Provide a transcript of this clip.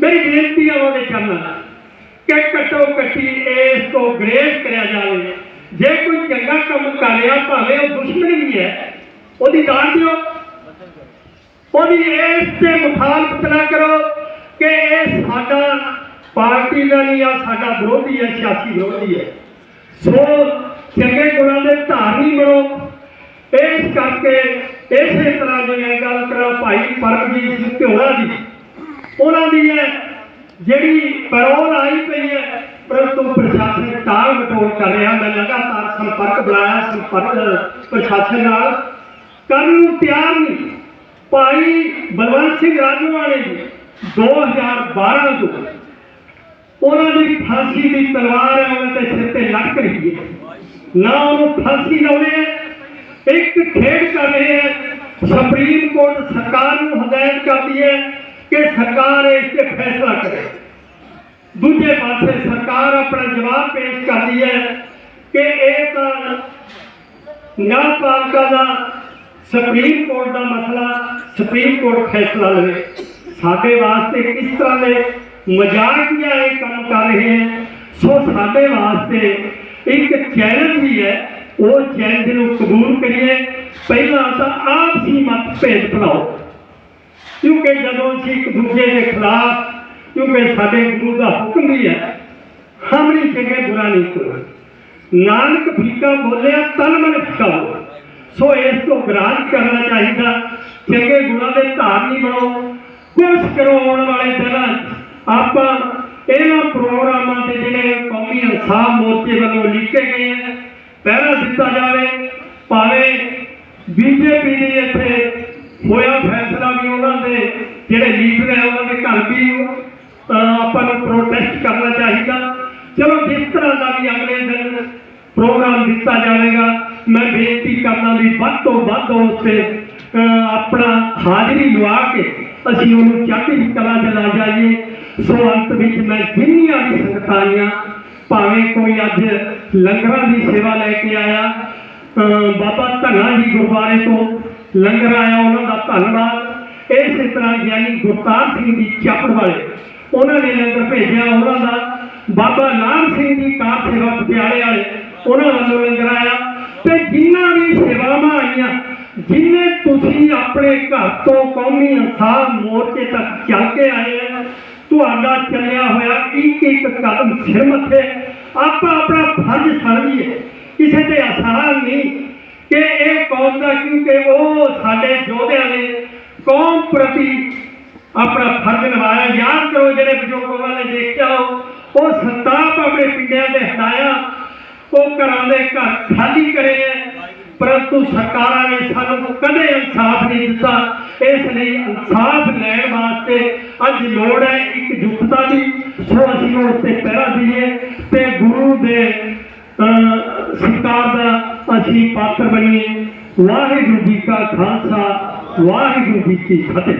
ਮੇਰੀ ਬੇਨਤੀ ਆ ਉਹਦੇ ਚਰਨਾਂ ਕਿ ਕਟੋ ਕੱਟੀ ਇਸ ਤੋਂ ਗ੍ਰੇਸ ਕਰਿਆ ਜਾਵੇ। ਜੇ ਕੋਈ ਚੰਗਾ ਕੰਮ ਕਰ ਰਿਹਾ, ਭਾਵੇਂ ਉਹ ਦੁਸ਼ਮਣ ਵੀ ਹੈ, ਉਹਦੀ ਦਾਨ ਦਿਓ। ਉਹਦੀ ਇਸ ਤੇ ਮੁਖਾਲਫਤ ਨਾ ਕਰੋ ਕਿ ਇਹ ਸਾਡਾ ਪਾਰਟੀ ਦਾ ਨਹੀਂ ਆ, ਸਾਡਾ ਵਿਰੋਧੀ ਹੈ, ਸਿਆਸੀ ਵਿਰੋਧੀ ਹੈ। ਸੋ ਚੰਗੇ ਗੁਣਾਂ ਦੇ ਧਾਰਨੀ ਬਣੋ। ਇਸ ਕਰਕੇ ਇਸੇ ਤਰ੍ਹਾਂ ਜਿਵੇਂ ਗੱਲ ਕਰਾਂ, ਭਾਈ ਪਰਮਜੀਤ ਸਿੰਘ ਝੋਲਾ ਜੀ। ਉਹਨਾਂ ਦੀ ਹੈ, ਜਿਹੜੀ ਪੈਰੋਲ ਆਈ ਪਈ ਹੈ ਪਰੰਤੂ ਪ੍ਰਸ਼ਾਸਨ ਟਾਲ ਮਟੋਲ ਕਰ ਰਿਹਾ। ਮੈਂ ਲਗਾਤਾਰ ਸੰਪਰਕ ਬਣਾਇਆ, ਸੰਪਰਕ ਪ੍ਰਸ਼ਾਸਨ ਨਾਲ। ਕਰਨ ਨੂੰ ਤਿਆਰ ਨਹੀਂ ਭਾਈ ਬਲਵੰਤ ਸਿੰਘ ਰਾਜੂਵਾਲੇ ਜੀ 2012 ਤੋਂ। ਉਹਨਾਂ ਦੀ ਫਾਂਸੀ ਦੀ ਤਲਵਾਰ ਹੈ, ਉਹਨਾਂ ਦੇ ਸਿਰ ਤੇ ਲਟਕ ਰਹੀ ਹੈ। ਨਾ ਉਹਨੂੰ ਫਾਂਸੀ ਲਾਉਣੇ ਹੈ, ਇੱਕ ਖੇਡ ਕਰ ਰਹੇ ਹੈ। ਸੁਪਰੀਮ ਕੋਰਟ ਸਰਕਾਰ ਨੂੰ ਹਦਾਇਤ ਕਰਦੀ ਹੈ ਕਿ ਸਰਕਾਰ ਇਸ ਤੇ ਫੈਸਲਾ ਕਰੇ। ਦੂਜੇ ਪਾਸੇ ਸਰਕਾਰ ਆਪਣਾ ਜਵਾਬ ਪੇਸ਼ ਕਰਦੀ ਹੈ ਕਿ ਇਹ ਤਾਂ ਨਿਆਂਪਾਲਿਕਾ ਦਾ ਸੁਪਰੀਮ ਕੋਰਟ ਦਾ ਮਸਲਾ, ਸੁਪਰੀਮ ਕੋਰਟ ਫੈਸਲਾ ਲਵੇ। ਸਾਡੇ ਵਾਸਤੇ ਕਿਸ ਤਰ੍ਹਾਂ ਦੇ ਮਜ਼ਾਕੀਆ ਇਹ ਕੰਮ ਕਰ ਰਹੇ ਹੈ। ਸੋ ਸਾਡੇ ਵਾਸਤੇ ਇੱਕ ਚੈਲੰਜ ਵੀ ਹੈ, ਉਹ ਚੈਲੰਜ ਨੂੰ ਕਬੂਲ ਕਰੀਏ। ਪਹਿਲਾਂ ਤਾਂ ਆਪਸੀ ਮਤਭੇਦ ਬਣਾਓ। ਕਿਉਂਕਿ ਜਦੋਂ ਅਸੀਂ ਇੱਕ ਦੂਜੇ ਦੇ ਖਿਲਾਫ, ਕਿਉਂਕਿ ਸਾਡੇ ਗੁਰੂ ਦਾ ਹੁਕਮ ਵੀ ਹੈ, ਹਮ ਨਹੀਂ ਚੰਗੇ, ਬੁਰਾ ਨਹੀਂ ਕਰਨਾ ਨਾਨਕ ਫੀਕਾ ਬੋਲਿਆ, ਤਨ ਮਨ ਫੀਕਾ ਸੋ ਇਸ ਤੋਂ ਗ੍ਰਾਂਟ ਕਰਨਾ ਚਾਹੀਦਾ, ਚੰਗੇ ਗੁਣਾਂ ਦੇ ਧਾਰ ਨਹੀਂ ਬਣੋ ਕੋਸ਼ਿਸ਼ ਕਰੋ ਆਉਣ ਵਾਲੇ ਦਿਨਾਂ 'ਚ ਆਪਾਂ ਇਹਨਾਂ ਪ੍ਰੋਗਰਾਮਾਂ ਤੇ ਜਿਹੜੇ ਕੌਮੀ ਇਨਸਾਫ ਮੋਰਚੇ ਵੱਲੋਂ ਲਿਖੇ ਗਏ ਹੈ ਪਹਿਰਾ ਦਿੱਤਾ ਜਾਵੇ, ਭਾਵੇਂ ਬੀਜੇਪੀ ਦੀ ਇੱਥੇ ਹੋਇਆ ਫੈਸਲਾ ਵੀ ਉਹਨਾਂ ਦੇ, ਜਿਹੜੇ ਲੀਡਰ ਹੈ ਉਹਨਾਂ ਦੇ ਘਰ ਵੀ ਆਪਾਂ ਨੂੰ ਪ੍ਰੋਟੈਸਟ ਕਰਨਾ ਚਾਹੀਦਾ। ਚਲੋ ਜਿਸ ਤਰ੍ਹਾਂ ਦਾ ਵੀ ਅਗਲੇ ਦਿਨ ਪ੍ਰੋਗਰਾਮ ਦਿੱਤਾ ਜਾਵੇਗਾ, ਮੈਂ ਬੇਨਤੀ ਕਰਨਾ ਵੀ ਵੱਧ ਤੋਂ ਵੱਧ ਉਸ ਤੇ ਆਪਣਾ ਹਾਜ਼ਰੀ ਲਵਾ ਕੇ ਅਸੀਂ ਉਹਨੂੰ ਚੜ੍ਹਦੀ ਕਲਾ ਚ ਲਾ ਜਾਈਏ। ਸੋ ਅੰਤ ਵਿੱਚ ਮੈਂ ਜਿੰਨੀਆਂ ਵੀ ਸੰਗਤਾਂ ਆਈਆਂ, ਭਾਵੇਂ ਕੋਈ ਅੱਜ ਲੰਗਰਾਂ ਦੀ ਸੇਵਾ ਲੈ ਕੇ ਆਇਆ ਬਾਬਾ ਧਨਾ ਜੀ ਗੁਰਦੁਆਰੇ ਤੋਂ ਲੰਗਰ ਆਇਆ, ਉਹਨਾਂ ਦਾ ਧੰਨਵਾਦ। ਇਸੇ ਤਰ੍ਹਾਂ ਗਿਆਨੀ ਗੁਰਤਾਰ ਸਿੰਘ ਜੀ ਚਾਪੜ ਵਾਲੇ ਉਹਨਾਂ ਨੇ ਲੰਗਰ ਭੇਜਿਆ, ਉਹਨਾਂ ਦਾ ਬਾਬਾ ਨਾਮ ਸਿੰਘ ਜੀ ਕਾਰ ਸੇਵਾ ਪਟਿਆਲੇ ਵਾਲੇ ਉਹਨਾਂ ਵੱਲੋਂ ਲੰਗਰ ਆਇਆ। ਤੇ ਜਿੰਨਾਂ ਵੀ ਸੇਵਾਵਾਂ ਆਈਆਂ, ਜਿੰਨੇ ਤੁਸੀਂ ਆਪਣੇ ਘਰ ਤੋਂ ਕੌਮੀ ਇਨਸਾਫ ਮੋਰਚੇ ਤੱਕ ਚੱਲ ਕੇ ਆਏ ਆ, ਤੁਹਾਡਾ ਚੱਲਿਆ ਹੋਇਆ ਇੱਕ ਇੱਕ ਕਦਮ ਸਿਰ ਮੱਥੇ, ਆਪਾਂ ਆਪਣਾ ਫਰਜ਼ ਸਮਝੀਏ। ਕਿਸੇ ਤੇ ਆਸਾਨ ਨਹੀਂ। ਕਿ ਇਹ ਕੌਮ ਦਾ ਕਿਉਂਕਿ ਉਹ ਸਾਡੇ ਯੋਧਿਆਂ ਨੇ ਕੌਮ ਪ੍ਰਤੀ ਆਪਣਾ ਫਰਜ਼ ਨਿਭਾਇਆ। ਯਾਦ ਕਰੋ ਜਿਹੜੇ ਬਜ਼ੁਰਗਾਂ ਨੇ ਦੇਖਿਆ ਉਹ ਸੰਤਾਪ ਆਪਣੇ ਪਿੰਡਿਆਂ ਦੇ ਹਟਾਇਆ। ਉਹ ਘਰਾਂ ਦੇ ਘਰ ਖਾਲੀ ਕਰੇ ਪਰੰਤੂ ਸਰਕਾਰਾਂ ਨੇ ਸਾਨੂੰ ਕਦੇ ਇਨਸਾਫ ਨਹੀਂ ਦਿੱਤਾ। ਇਸ ਲਈ ਇਨਸਾਫ ਲੈਣ ਵਾਸਤੇ ਅੱਜ ਲੋੜ ਹੈ ਇੱਕ ਜੁੱਟਤਾ ਦੀ। ਸੋ ਅਸੀਂ ਉਸ ਤੇ ਪਹਿਰਾ ਦਈਏ ਤੇ ਗੁਰੂ ਦੇ ਸਰਕਾਰ ਦਾ ਅਸੀਂ ਪਾਤਰ ਬਣੀਏ। ਵਾਹਿਗੁਰੂ ਜੀ ਕਾ ਖਾਲਸਾ ਵਾਹਿਗੁਰੂ ਜੀ ਕੀ ਫਤਿਹ।